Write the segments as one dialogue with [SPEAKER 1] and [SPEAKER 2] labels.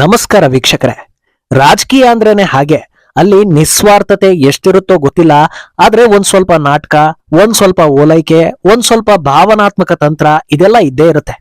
[SPEAKER 1] ನಮಸ್ಕಾರ ವೀಕ್ಷಕರೇ. ರಾಜಕೀಯ ಅಂದ್ರೇನೆ ಹಾಗೆ, ಅಲ್ಲಿ ನಿಸ್ವಾರ್ಥತೆ ಎಷ್ಟಿರುತ್ತೋ ಗೊತ್ತಿಲ್ಲ, ಆದ್ರೆ ಒಂದ್ ಸ್ವಲ್ಪ ನಾಟಕ, ಒಂದ್ ಸ್ವಲ್ಪ ಓಲೈಕೆ, ಒಂದ್ ಸ್ವಲ್ಪ ಭಾವನಾತ್ಮಕ ತಂತ್ರ ಇದೆಲ್ಲ ಇದ್ದೇ ಇರುತ್ತೆ.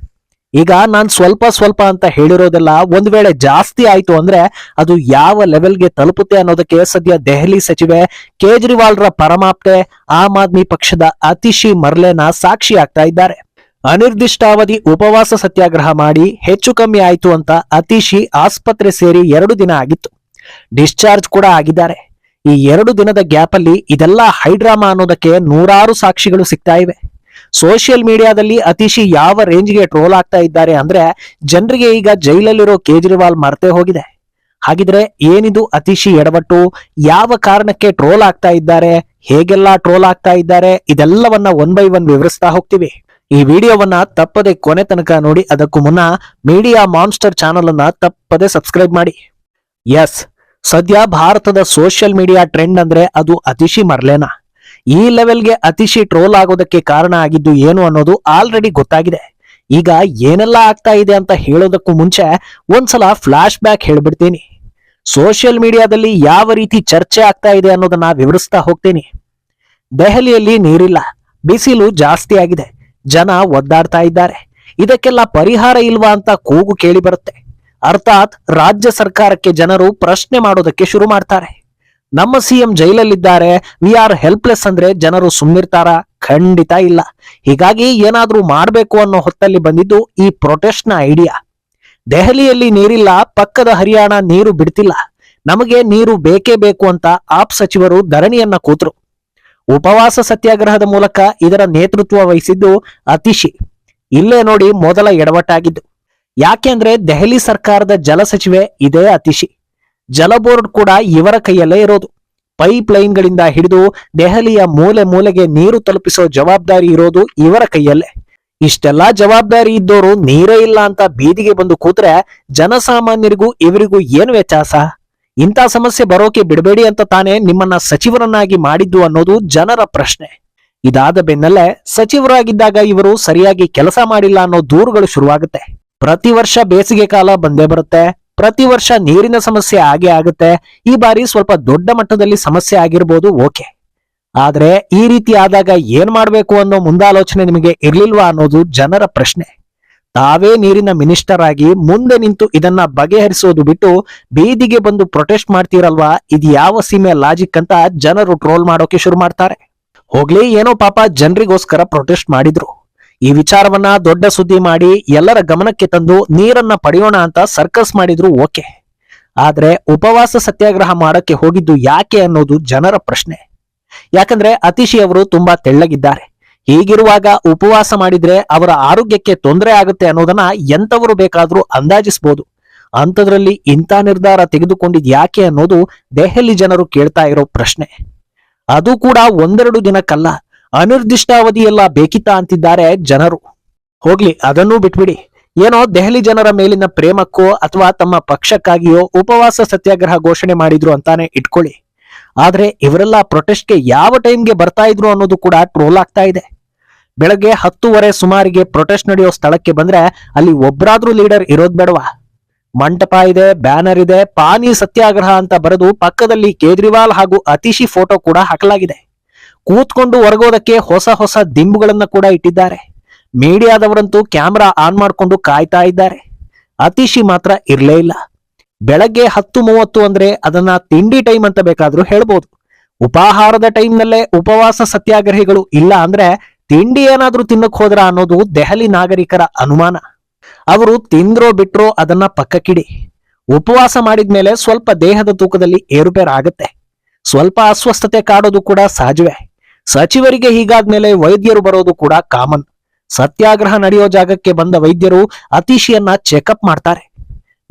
[SPEAKER 1] ಈಗ ನಾನ್ ಸ್ವಲ್ಪ ಸ್ವಲ್ಪ ಅಂತ ಹೇಳಿರೋದೆಲ್ಲ ಒಂದ್ ವೇಳೆ ಜಾಸ್ತಿ ಆಯ್ತು ಅಂದ್ರೆ ಅದು ಯಾವ ಲೆವೆಲ್ಗೆ ತಲುಪುತ್ತೆ ಅನ್ನೋದಕ್ಕೆ ಸದ್ಯ ದೆಹಲಿ ಸಚಿವೆ ಕೇಜ್ರಿವಾಲ್ರ ಪರಮಾಪ್ತೆ ಆಮ್ ಆದ್ಮಿ ಪಕ್ಷದ ಅತಿಶಿ ಮರ್ಲೆನ ಸಾಕ್ಷಿ ಆಗ್ತಾ ಇದ್ದಾರೆ. ಅನಿರ್ದಿಷ್ಟಾವಧಿ ಉಪವಾಸ ಸತ್ಯಾಗ್ರಹ ಮಾಡಿ ಹೆಚ್ಚು ಕಮ್ಮಿ ಆಯಿತು ಅಂತ ಅತಿಶಿ ಆಸ್ಪತ್ರೆ ಸೇರಿ ಎರಡು ದಿನ ಆಗಿತ್ತು. ಡಿಸ್ಚಾರ್ಜ್ ಕೂಡ ಆಗಿದ್ದಾರೆ. ಈ ಎರಡು ದಿನದ ಗ್ಯಾಪ್ ಅಲ್ಲಿ ಇದೆಲ್ಲ ಹೈಡ್ರಾಮಾ ಅನ್ನೋದಕ್ಕೆ ನೂರಾರು ಸಾಕ್ಷಿಗಳು ಸಿಗ್ತಾ ಇವೆ. ಸೋಷಿಯಲ್ ಮೀಡಿಯಾದಲ್ಲಿ ಅತಿಶಿ ಯಾವ ರೇಂಜ್ಗೆ ಟ್ರೋಲ್ ಆಗ್ತಾ ಇದ್ದಾರೆ ಅಂದ್ರೆ ಜನರಿಗೆ ಈಗ ಜೈಲಲ್ಲಿರೋ ಕೇಜ್ರಿವಾಲ್ ಮರ್ತೆ ಹೋಗಿದೆ. ಹಾಗಿದ್ರೆ ಏನಿದು ಅತಿಶಿ ಎಡವಟ್ಟು? ಯಾವ ಕಾರಣಕ್ಕೆ ಟ್ರೋಲ್ ಆಗ್ತಾ ಇದ್ದಾರೆ? ಹೇಗೆಲ್ಲ ಟ್ರೋಲ್ ಆಗ್ತಾ ಇದ್ದಾರೆ? ಇದೆಲ್ಲವನ್ನ ಒನ್ ಬೈ ಒನ್ ವಿವರಿಸ್ತಾ ಹೋಗ್ತೀವಿ. ಈ ವಿಡಿಯೋವನ್ನ ತಪ್ಪದೆ ಕೊನೆ ತನಕ ನೋಡಿ, ಅದಕ್ಕೂ ಮುನ್ನ ಮೀಡಿಯಾ ಮಾನ್ಸ್ಟರ್ ಚಾನಲ್ ಅನ್ನ ತಪ್ಪದೆ ಸಬ್ಸ್ಕ್ರೈಬ್ ಮಾಡಿ. ಎಸ್, ಸದ್ಯ ಭಾರತದ ಸೋಷಿಯಲ್ ಮೀಡಿಯಾ ಟ್ರೆಂಡ್ ಅಂದ್ರೆ ಅದು ಅತಿಶಿ ಮರ್ಲೇನಾ. ಈ ಲೆವೆಲ್ಗೆ ಅತಿಶಿ ಟ್ರೋಲ್ ಆಗೋದಕ್ಕೆ ಕಾರಣ ಆಗಿದ್ದು ಏನು ಅನ್ನೋದು ಆಲ್ರೆಡಿ ಗೊತ್ತಾಗಿದೆ. ಈಗ ಏನೆಲ್ಲ ಆಗ್ತಾ ಇದೆ ಅಂತ ಹೇಳೋದಕ್ಕೂ ಮುಂಚೆ ಒಂದ್ಸಲ ಫ್ಲಾಶ್ ಬ್ಯಾಕ್ ಹೇಳ್ಬಿಡ್ತೀನಿ. ಸೋಷಿಯಲ್ ಮೀಡಿಯಾದಲ್ಲಿ ಯಾವ ರೀತಿ ಚರ್ಚೆ ಆಗ್ತಾ ಇದೆ ಅನ್ನೋದನ್ನ ವಿವರಿಸ್ತಾ ಹೋಗ್ತೀನಿ. ದೆಹಲಿಯಲ್ಲಿ ನೀರಿಲ್ಲ, ಬಿಸಿಲು ಜಾಸ್ತಿ ಆಗಿದೆ. ಜನ ಒದ್ದಾಡ್ತಾ ಇದ್ದಾರೆ. ಇದಕ್ಕೆಲ್ಲ ಪರಿಹಾರ ಇಲ್ವಾ ಅಂತ ಕೂಗು ಕೇಳಿ ಬರುತ್ತೆ. ಅರ್ಥಾತ್ ರಾಜ್ಯ ಸರ್ಕಾರಕ್ಕೆ ಜನರು ಪ್ರಶ್ನೆ ಮಾಡೋದಕ್ಕೆ ಶುರು ಮಾಡ್ತಾರೆ. ನಮ್ಮ ಸಿಎಂ ಜೈಲಲ್ಲಿದ್ದಾರೆ, ವಿ ಆರ್ ಹೆಲ್ಪ್ಲೆಸ್ ಅಂದ್ರೆ ಜನರು ಸುಮ್ಮಿರ್ತಾರ ಖಂಡಿತ ಇಲ್ಲ. ಹೀಗಾಗಿ ಏನಾದ್ರೂ ಮಾಡ್ಬೇಕು ಅನ್ನೋ ಹೊತ್ತಲ್ಲಿ ಬಂದಿದ್ದು ಈ ಪ್ರೊಟೆಸ್ಟ್ನ ಐಡಿಯಾ. ದೆಹಲಿಯಲ್ಲಿ ನೀರಿಲ್ಲ, ಪಕ್ಕದ ಹರಿಯಾಣ ನೀರು ಬಿಡ್ತಿಲ್ಲ. ನಮಗೆ ನೀರು ಬೇಕೇ ಬೇಕು ಅಂತ ಆಪ್ ಸಚಿವರು ಧರಣಿಯನ್ನ ಕೂತರು. ಉಪವಾಸ ಸತ್ಯಾಗ್ರಹದ ಮೂಲಕ ಇದರ ನೇತೃತ್ವ ವಹಿಸಿದ್ದು ಅತಿಶಿ. ಇಲ್ಲೇ ನೋಡಿ ಮೊದಲ ಎಡವಟ್ಟಾಗಿದ್ದು. ಯಾಕೆಂದ್ರೆ ದೆಹಲಿ ಸರ್ಕಾರದ ಜಲ ಸಚಿವೆ ಇದೇ ಅತಿಶಿ. ಜಲ ಬೋರ್ಡ್ ಕೂಡ ಇವರ ಕೈಯಲ್ಲೇ ಇರೋದು. ಪೈಪ್ ಲೈನ್ಗಳಿಂದ ಹಿಡಿದು ದೆಹಲಿಯ ಮೂಲೆ ಮೂಲೆಗೆ ನೀರು ತಲುಪಿಸೋ ಜವಾಬ್ದಾರಿ ಇರೋದು ಇವರ ಕೈಯಲ್ಲೇ. ಇಷ್ಟೆಲ್ಲಾ ಜವಾಬ್ದಾರಿ ಇದ್ದೋರು ನೀರೇ ಇಲ್ಲ ಅಂತ ಬೀದಿಗೆ ಬಂದು ಕೂತ್ರೆ ಜನಸಾಮಾನ್ಯರಿಗೂ ಇವರಿಗೂ ಏನು ವ್ಯತ್ಯಾಸ? ಇಂಥ ಸಮಸ್ಯೆ ಬರೋಕೆ ಬಿಡಬೇಡಿ ಅಂತ ತಾನೇ ನಿಮ್ಮನ್ನ ಸಚಿವರನ್ನಾಗಿ ಮಾಡಿದ್ದು ಅನ್ನೋದು ಜನರ ಪ್ರಶ್ನೆ. ಇದಾದ ಬೆನ್ನಲ್ಲೇ ಸಚಿವರಾಗಿದ್ದಾಗ ಇವರು ಸರಿಯಾಗಿ ಕೆಲಸ ಮಾಡಿಲ್ಲ ಅನ್ನೋ ದೂರುಗಳು ಶುರುವಾಗುತ್ತೆ. ಪ್ರತಿ ವರ್ಷ ಬೇಸಿಗೆ ಕಾಲ ಬಂದೇ ಬರುತ್ತೆ. ಪ್ರತಿ ವರ್ಷ ನೀರಿನ ಸಮಸ್ಯೆ ಆಗೇ ಆಗುತ್ತೆ. ಈ ಬಾರಿ ಸ್ವಲ್ಪ ದೊಡ್ಡ ಮಟ್ಟದಲ್ಲಿ ಸಮಸ್ಯೆ ಆಗಿರ್ಬೋದು ಓಕೆ. ಆದ್ರೆ ಈ ರೀತಿ ಆದಾಗ ಏನ್ ಮಾಡ್ಬೇಕು ಅನ್ನೋ ಮುಂದಾಲೋಚನೆ ನಿಮಗೆ ಇರ್ಲಿಲ್ವಾ ಅನ್ನೋದು ಜನರ ಪ್ರಶ್ನೆ. ತಾವೇ ನೀರಿನ ಮಿನಿಸ್ಟರ್ ಆಗಿ ಮುಂದೆ ನಿಂತು ಇದನ್ನ ಬಗೆಹರಿಸೋದು ಬಿಟ್ಟು ಬೀದಿಗೆ ಬಂದು ಪ್ರೊಟೆಸ್ಟ್ ಮಾಡ್ತೀರಲ್ವಾ? ಇದು ಯಾವ ಸೀಮೆ ಲಾಜಿಕ್ ಅಂತ ಜನರು ಟ್ರೋಲ್ ಮಾಡೋಕೆ ಶುರು ಮಾಡ್ತಾರೆ. ಹೋಗ್ಲಿ, ಏನೋ ಪಾಪ ಜನರಿಗೋಸ್ಕರ ಪ್ರೊಟೆಸ್ಟ್ ಮಾಡಿದ್ರು. ಈ ವಿಚಾರವನ್ನ ದೊಡ್ಡ ಸುದ್ದಿ ಮಾಡಿ ಎಲ್ಲರ ಗಮನಕ್ಕೆ ತಂದು ನೀರನ್ನ ಪಡೆಯೋಣ ಅಂತ ಸರ್ಕಸ್ ಮಾಡಿದ್ರು ಓಕೆ. ಆದ್ರೆ ಉಪವಾಸ ಸತ್ಯಾಗ್ರಹ ಮಾಡಕ್ಕೆ ಹೋಗಿದ್ದು ಯಾಕೆ ಅನ್ನೋದು ಜನರ ಪ್ರಶ್ನೆ. ಯಾಕಂದ್ರೆ ಅತಿಶಿ ಅವರು ತುಂಬಾ ತೆಳ್ಳಗಿದ್ದಾರೆ. ಹೀಗಿರುವಾಗ ಉಪವಾಸ ಮಾಡಿದ್ರೆ ಅವರ ಆರೋಗ್ಯಕ್ಕೆ ತೊಂದರೆ ಆಗುತ್ತೆ ಅನ್ನೋದನ್ನ ಎಂತವರು ಬೇಕಾದ್ರೂ ಅಂದಾಜಿಸಬಹುದು ಅಂಥದ್ರಲ್ಲಿ ಇಂಥ ನಿರ್ಧಾರ ತೆಗೆದುಕೊಂಡಿದ್ ಯಾಕೆ ಅನ್ನೋದು ದೆಹಲಿ ಜನರು ಕೇಳ್ತಾ ಇರೋ ಪ್ರಶ್ನೆ. ಅದು ಕೂಡ ಒಂದೆರಡು ದಿನಕ್ಕಲ್ಲ, ಅನಿರ್ದಿಷ್ಟಾವಧಿಯೆಲ್ಲ ಬೇಕಿತ್ತ ಅಂತಿದ್ದಾರೆ ಜನರು. ಹೋಗ್ಲಿ, ಅದನ್ನೂ ಬಿಟ್ಬಿಡಿ. ಏನೋ ದೆಹಲಿ ಜನರ ಮೇಲಿನ ಪ್ರೇಮಕ್ಕೋ ಅಥವಾ ತಮ್ಮ ಪಕ್ಷಕ್ಕಾಗಿಯೋ ಉಪವಾಸ ಸತ್ಯಾಗ್ರಹ ಘೋಷಣೆ ಮಾಡಿದ್ರು ಅಂತಾನೆ ಇಟ್ಕೊಳ್ಳಿ. ಆದ್ರೆ ಇವರೆಲ್ಲ ಪ್ರೊಟೆಸ್ಟ್ಗೆ ಯಾವ ಟೈಮ್ಗೆ ಬರ್ತಾ ಇದ್ರು ಅನ್ನೋದು ಕೂಡ ಟ್ರೋಲ್ ಆಗ್ತಾ ಇದೆ. ಬೆಳಗ್ಗೆ ಹತ್ತುವರೆ ಸುಮಾರಿಗೆ ಪ್ರೊಟೆಸ್ಟ್ ನಡೆಯೋ ಸ್ಥಳಕ್ಕೆ ಬಂದ್ರೆ ಅಲ್ಲಿ ಒಬ್ರಾದ್ರೂ ಲೀಡರ್ ಇರೋದ್ ಬೇಡವಾ? ಮಂಟಪ ಇದೆ ಬ್ಯಾನರ್ ಇದೆ, ಪಾನಿ ಸತ್ಯಾಗ್ರಹ ಅಂತ ಬರೆದು ಪಕ್ಕದಲ್ಲಿ ಕೇಜ್ರಿವಾಲ್ ಹಾಗೂ ಅತಿಶಿ ಫೋಟೋ ಕೂಡ ಹಾಕಲಾಗಿದೆ. ಕೂತ್ಕೊಂಡು ಹೊರಗೋದಕ್ಕೆ ಹೊಸ ಹೊಸ ದಿಂಬುಗಳನ್ನ ಕೂಡ ಇಟ್ಟಿದ್ದಾರೆ. ಮೀಡಿಯಾದವರಂತೂ ಕ್ಯಾಮ್ರಾ ಆನ್ ಮಾಡಿಕೊಂಡು ಕಾಯ್ತಾ ಇದ್ದಾರೆ. ಅತಿಶಿ ಮಾತ್ರ ಇರಲೇ ಇಲ್ಲ. ಬೆಳಗ್ಗೆ ಹತ್ತು ಮೂವತ್ತು ಅಂದ್ರೆ ಅದನ್ನ ತಿಂಡಿ ಟೈಮ್ ಅಂತ ಬೇಕಾದ್ರೂ ಹೇಳ್ಬೋದು. ಉಪಾಹಾರದ ಟೈಮ್ನಲ್ಲೇ ಉಪವಾಸ ಸತ್ಯಾಗ್ರಹಿಗಳು ಇಲ್ಲ ಅಂದ್ರೆ ತಿಂಡಿ ಏನಾದ್ರೂ ತಿನ್ನಕ್ ಹೋದ್ರ ಅನ್ನೋದು ದೆಹಲಿ ನಾಗರಿಕರ ಅನುಮಾನ. ಅವರು ತಿಂದ್ರೋ ಬಿಟ್ರೋ ಅದನ್ನ ಪಕ್ಕಕ್ಕಿಡಿ. ಉಪವಾಸ ಮಾಡಿದ್ಮೇಲೆ ಸ್ವಲ್ಪ ದೇಹದ ತೂಕದಲ್ಲಿ ಏರುಪೇರು ಆಗತ್ತೆ. ಸ್ವಲ್ಪ ಅಸ್ವಸ್ಥತೆ ಕಾಡೋದು ಕೂಡ ಸಹಜವೇ. ಸಚಿವರಿಗೆ ಹೀಗಾದ್ಮೇಲೆ ವೈದ್ಯರು ಬರೋದು ಕೂಡ ಕಾಮನ್. ಸತ್ಯಾಗ್ರಹ ನಡೆಯೋ ಜಾಗಕ್ಕೆ ಬಂದ ವೈದ್ಯರು ಅತಿಶಿಯನ್ನ ಚೆಕಪ್ ಮಾಡ್ತಾರೆ.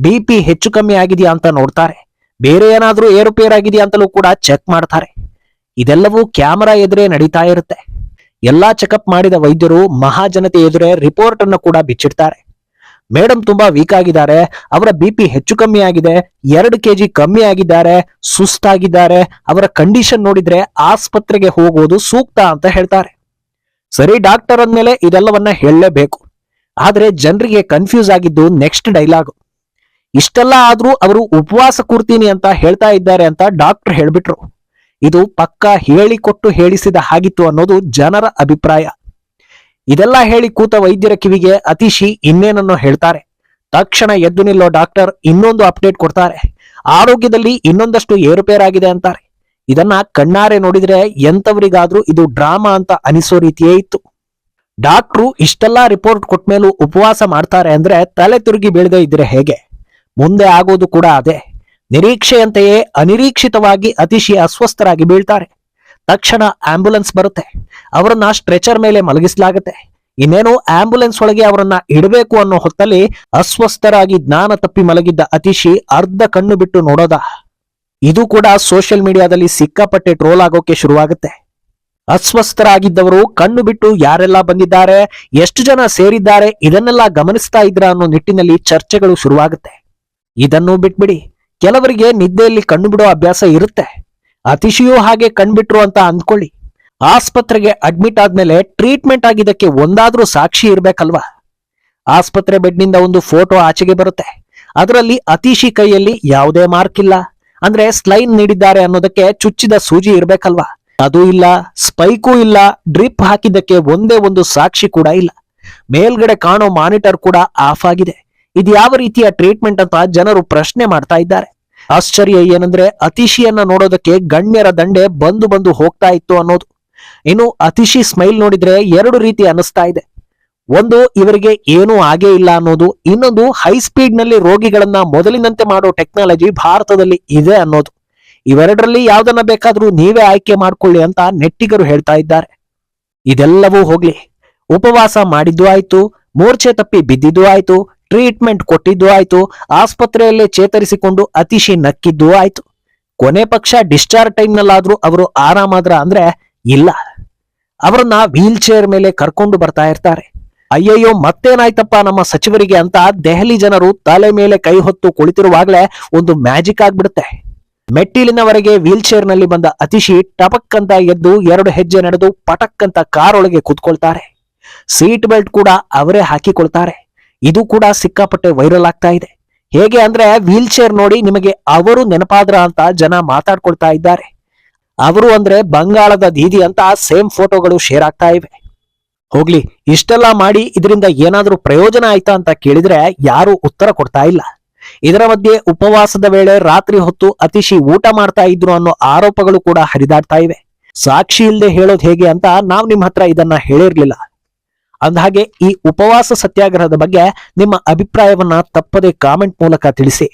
[SPEAKER 1] ಬಿಪಿ ಹೆಚ್ಚು ಕಮ್ಮಿ ಆಗಿದೆಯಾ ಅಂತ ನೋಡ್ತಾರೆ. ಬೇರೆ ಏನಾದ್ರೂ ಏರುಪೇರಾಗಿದೆಯಾ ಅಂತಲೂ ಕೂಡ ಚೆಕ್ ಮಾಡ್ತಾರೆ. ಇದೆಲ್ಲವೂ ಕ್ಯಾಮರಾ ಎದುರೇ ನಡೀತಾ ಇರುತ್ತೆ. ಎಲ್ಲಾ ಚೆಕಪ್ ಮಾಡಿದ ವೈದ್ಯರು ಮಹಾಜನತೆ ಎದುರೇ ರಿಪೋರ್ಟ್ ಅನ್ನು ಕೂಡ ಬಿಚ್ಚಿಡ್ತಾರೆ. ಮೇಡಮ್ ತುಂಬಾ ವೀಕ್ ಆಗಿದ್ದಾರೆ, ಅವರ ಬಿಪಿ ಹೆಚ್ಚು ಕಮ್ಮಿ ಆಗಿದೆ, ಎರಡು ಕೆಜಿ ಕಮ್ಮಿ ಆಗಿದ್ದಾರೆ, ಸುಸ್ತಾಗಿದ್ದಾರೆ, ಅವರ ಕಂಡೀಷನ್ ನೋಡಿದ್ರೆ ಆಸ್ಪತ್ರೆಗೆ ಹೋಗೋದು ಸೂಕ್ತ ಅಂತ ಹೇಳ್ತಾರೆ. ಸರಿ ಡಾಕ್ಟರ್ ಅಂದ್ಮೇಲೆ ಇದೆಲ್ಲವನ್ನ ಹೇಳಲೇಬೇಕು. ಆದ್ರೆ ಜನರಿಗೆ ಕನ್ಫ್ಯೂಸ್ ಆಗಿದ್ದು ನೆಕ್ಸ್ಟ್ ಡೈಲಾಗ್ ಇಷ್ಟೆಲ್ಲ ಆದ್ರೂ ಅವರು ಉಪವಾಸ ಕೂರ್ತೀನಿ ಅಂತ ಹೇಳ್ತಾ ಇದ್ದಾರೆ ಅಂತ ಡಾಕ್ಟರ್ ಹೇಳ್ಬಿಟ್ರು. ಇದು ಪಕ್ಕಾ ಹೇಳಿಕೊಟ್ಟು ಹೇಳಿಸಿದ ಹಾಗಿತ್ತು ಅನ್ನೋದು ಜನರ ಅಭಿಪ್ರಾಯ. ಇದೆಲ್ಲ ಹೇಳಿ ಕೂತ ವೈದ್ಯರ ಕಿವಿಗೆ ಅತಿಶಿ ಇನ್ನೇನನ್ನೋ ಹೇಳ್ತಾರೆ. ತಕ್ಷಣ ಎದ್ದು ನಿಲ್ಲೋ ಡಾಕ್ಟರ್ ಇನ್ನೊಂದು ಅಪ್ಡೇಟ್ ಕೊಡ್ತಾರೆ. ಆರೋಗ್ಯದಲ್ಲಿ ಇನ್ನೊಂದಷ್ಟು ಏರುಪೇರಾಗಿದೆ ಅಂತಾರೆ. ಇದನ್ನ ಕಣ್ಣಾರೆ ನೋಡಿದ್ರೆ ಎಂತವರಿಗಾದ್ರೂ ಇದು ಡ್ರಾಮಾ ಅಂತ ಅನಿಸೋ ರೀತಿಯೇ ಇತ್ತು. ಡಾಕ್ಟ್ರು ಇಷ್ಟೆಲ್ಲಾ ರಿಪೋರ್ಟ್ ಕೊಟ್ಮೇಲೂ ಉಪವಾಸ ಮಾಡ್ತಾರೆ ಅಂದ್ರೆ ತಲೆ ತಿರುಗಿ ಬೀಳದೆ ಇದ್ರೆ ಹೇಗೆ? ಮುಂದೆ ಆಗೋದು ಕೂಡ ಅದೇ. ನಿರೀಕ್ಷೆಯಂತೆಯೇ ಅನಿರೀಕ್ಷಿತವಾಗಿ ಅತಿಶಿ ಅಸ್ವಸ್ಥರಾಗಿ ಬೀಳ್ತಾರೆ. ತಕ್ಷಣ ಆಂಬ್ಯುಲೆನ್ಸ್ ಬರುತ್ತೆ. ಅವರನ್ನ ಸ್ಟ್ರೆಚರ್ ಮೇಲೆ ಮಲಗಿಸಲಾಗುತ್ತೆ. ಇನ್ನೇನು ಆಂಬ್ಯುಲೆನ್ಸ್ ಒಳಗೆ ಅವರನ್ನ ಇಡಬೇಕು ಅನ್ನೋ ಹೊತ್ತಲ್ಲಿ ಅಸ್ವಸ್ಥರಾಗಿ ಜ್ಞಾನ ತಪ್ಪಿ ಮಲಗಿದ್ದ ಅತಿಶಿ ಅರ್ಧ ಕಣ್ಣು ಬಿಟ್ಟು ನೋಡೋದ. ಇದು ಕೂಡ ಸೋಷಿಯಲ್ ಮೀಡಿಯಾದಲ್ಲಿ ಸಿಕ್ಕಾಪಟ್ಟೆ ಟ್ರೋಲ್ ಆಗೋಕೆ ಶುರುವಾಗುತ್ತೆ. ಅಸ್ವಸ್ಥರಾಗಿದ್ದವರು ಕಣ್ಣು ಬಿಟ್ಟು ಯಾರೆಲ್ಲ ಬಂದಿದ್ದಾರೆ, ಎಷ್ಟು ಜನ ಸೇರಿದ್ದಾರೆ, ಇದನ್ನೆಲ್ಲ ಗಮನಿಸ್ತಾ ಇದ್ರ ಅನ್ನೋ ನಿಟ್ಟಿನಲ್ಲಿ ಚರ್ಚೆಗಳು ಶುರುವಾಗುತ್ತೆ. ಇದನ್ನು ಬಿಟ್ಬಿಡಿ. ಕೆಲವರಿಗೆ ನಿದ್ದೆಯಲ್ಲಿ ಕಣ್ಣು ಬಿಡೋ ಅಭ್ಯಾಸ ಇರುತ್ತೆ. ಅತಿಶಿಯೂ ಹಾಗೆ ಕಣ್ಬಿಟ್ರು ಅಂತ ಅಂದ್ಕೊಳ್ಳಿ. ಆಸ್ಪತ್ರೆಗೆ ಅಡ್ಮಿಟ್ ಆದ್ಮೇಲೆ ಟ್ರೀಟ್ಮೆಂಟ್ ಆಗಿದ್ದಕ್ಕೆ ಒಂದಾದ್ರೂ ಸಾಕ್ಷಿ ಇರ್ಬೇಕಲ್ವಾ? ಆಸ್ಪತ್ರೆ ಬೆಡ್ನಿಂದ ಒಂದು ಫೋಟೋ ಆಚೆಗೆ ಬರುತ್ತೆ. ಅದರಲ್ಲಿ ಅತಿಶಿ ಕೈಯಲ್ಲಿ ಯಾವುದೇ ಮಾರ್ಕ್ ಇಲ್ಲ. ಅಂದ್ರೆ ಸ್ಲೈನ್ ನೀಡಿದ್ದಾರೆ ಅನ್ನೋದಕ್ಕೆ ಚುಚ್ಚಿದ ಸೂಜಿ ಇರ್ಬೇಕಲ್ವಾ? ಅದು ಇಲ್ಲ, ಸ್ಪೈಕು ಇಲ್ಲ, ಡ್ರಿಪ್ ಹಾಕಿದ್ದಕ್ಕೆ ಒಂದೇ ಒಂದು ಸಾಕ್ಷಿ ಕೂಡ ಇಲ್ಲ. ಮೇಲ್ಗಡೆ ಕಾಣೋ ಮಾನಿಟರ್ ಕೂಡ ಆಫ್ ಆಗಿದೆ. ಇದು ಯಾವ ರೀತಿಯ ಟ್ರೀಟ್ಮೆಂಟ್ ಅಂತ ಜನರು ಪ್ರಶ್ನೆ ಮಾಡ್ತಾ ಇದ್ದಾರೆ. ಆಶ್ಚರ್ಯ ಏನಂದ್ರೆ ಅತಿಶಿಯನ್ನ ನೋಡೋದಕ್ಕೆ ಗಣ್ಯರ ದಂಡೆ ಬಂದು ಬಂದು ಹೋಗ್ತಾ ಇತ್ತು ಅನ್ನೋದು. ಇನ್ನು ಅತಿಶಿ ಸ್ಮೈಲ್ ನೋಡಿದ್ರೆ ಎರಡು ರೀತಿ ಅನಿಸ್ತಾ ಇದೆ. ಒಂದು, ಇವರಿಗೆ ಏನೂ ಆಗೇ ಇಲ್ಲ ಅನ್ನೋದು. ಇನ್ನೊಂದು ಹೈ ಸ್ಪೀಡ್ನಲ್ಲಿ ರೋಗಿಗಳನ್ನ ಮೊದಲಿನಂತೆ ಮಾಡೋ ಟೆಕ್ನಾಲಜಿ ಭಾರತದಲ್ಲಿ ಇದೆ ಅನ್ನೋದು. ಇವೆರಡರಲ್ಲಿ ಯಾವ್ದನ್ನ ಬೇಕಾದ್ರೂ ನೀವೇ ಆಯ್ಕೆ ಮಾಡ್ಕೊಳ್ಳಿ ಅಂತ ನೆಟ್ಟಿಗರು ಹೇಳ್ತಾ ಇದ್ದಾರೆ. ಇದೆಲ್ಲವೂ ಹೋಗ್ಲಿ. ಉಪವಾಸ ಮಾಡಿದ್ದು ಆಯ್ತು ಮೂರ್ಛೆ ತಪ್ಪಿ ಬಿದ್ದಿದ್ದು ಆಯ್ತು ಟ್ರೀಟ್ಮೆಂಟ್ ಕೊಟ್ಟಿದ್ದು ಆಯ್ತು. ಆಸ್ಪತ್ರೆಯಲ್ಲೇ ಚೇತರಿಸಿಕೊಂಡು ಅತಿಶಿ ನಕ್ಕಿದ್ದು ಆಯ್ತು. ಕೊನೆ ಪಕ್ಷ ಡಿಸ್ಚಾರ್ಜ್ ಟೈಮ್ ನಲ್ಲಾದ್ರೂ ಅವರು ಆರಾಮಾದ್ರ ಅಂದ್ರೆ ಇಲ್ಲ. ಅವರನ್ನ ವೀಲ್ ಚೇರ್ ಮೇಲೆ ಕರ್ಕೊಂಡು ಬರ್ತಾ ಇರ್ತಾರೆ. ಅಯ್ಯಯ್ಯೋ, ಮತ್ತೇನಾಯ್ತಪ್ಪ ನಮ್ಮ ಸಚಿವರಿಗೆ ಅಂತ ದೆಹಲಿ ಜನರು ತಲೆ ಮೇಲೆ ಕೈ ಹೊತ್ತು ಕುಳಿತಿರುವಾಗಲೇ ಒಂದು ಮ್ಯಾಜಿಕ್ ಆಗ್ಬಿಡುತ್ತೆ. ಮೆಟ್ಟಿಲಿನವರೆಗೆ ವೀಲ್ ಚೇರ್ನಲ್ಲಿ ಬಂದ ಅತಿಶಿ ಟಪಕ್ ಅಂತ ಎದ್ದು ಎರಡು ಹೆಜ್ಜೆ ನಡೆದು ಪಟಕ್ ಅಂತ ಕಾರೊಳಗೆ ಕೂತ್ಕೊಳ್ತಾರೆ. ಸೀಟ್ ಬೆಲ್ಟ್ ಕೂಡ ಅವರೇ ಹಾಕಿಕೊಳ್ತಾರೆ. ಇದು ಕೂಡ ಸಿಕ್ಕಾಪಟ್ಟೆ ವೈರಲ್ ಆಗ್ತಾ ಇದೆ. ಹೇಗೆ ಅಂದ್ರೆ ವೀಲ್ ಚೇರ್ ನೋಡಿ ನಿಮಗೆ ಅವರು ನೆನಪಾದ್ರ ಅಂತ ಜನ ಮಾತಾಡ್ಕೊಳ್ತಾ ಇದ್ದಾರೆ. ಅವರು ಅಂದ್ರೆ ಬಂಗಾಳದ ದೀದಿ ಅಂತ ಸೇಮ್ ಫೋಟೋಗಳು ಶೇರ್ ಆಗ್ತಾ ಇವೆ. ಹೋಗ್ಲಿ, ಇಷ್ಟೆಲ್ಲ ಮಾಡಿ ಇದರಿಂದ ಏನಾದ್ರೂ ಪ್ರಯೋಜನ ಆಯ್ತಾ ಅಂತ ಕೇಳಿದ್ರೆ ಯಾರು ಉತ್ತರ ಕೊಡ್ತಾ ಇಲ್ಲ. ಇದರ ಮಧ್ಯೆ ಉಪವಾಸದ ವೇಳೆ ರಾತ್ರಿ ಹೊತ್ತು ಅತಿಶಿ ಊಟ ಮಾಡ್ತಾ ಇದ್ರು ಅನ್ನೋ ಆರೋಪಗಳು ಕೂಡ ಹರಿದಾಡ್ತಾ ಇವೆ. ಸಾಕ್ಷಿ ಇಲ್ಲದೆ ಹೇಳೋದು ಹೇಗೆ ಅಂತ ನಾವ್ ನಿಮ್ಮ ಹತ್ರ ಇದನ್ನ ಹೇಳಿರ್ಲಿಲ್ಲ. ಅಂದಹಾಗೆ ಈ ಉಪವಾಸ ಸತ್ಯಾಗ್ರಹದ ಬಗ್ಗೆ ನಿಮ್ಮ ಅಭಿಪ್ರಾಯವನ್ನ ತಪ್ಪದೆ ಕಾಮೆಂಟ್ ಮೂಲಕ ತಿಳಿಸಿ.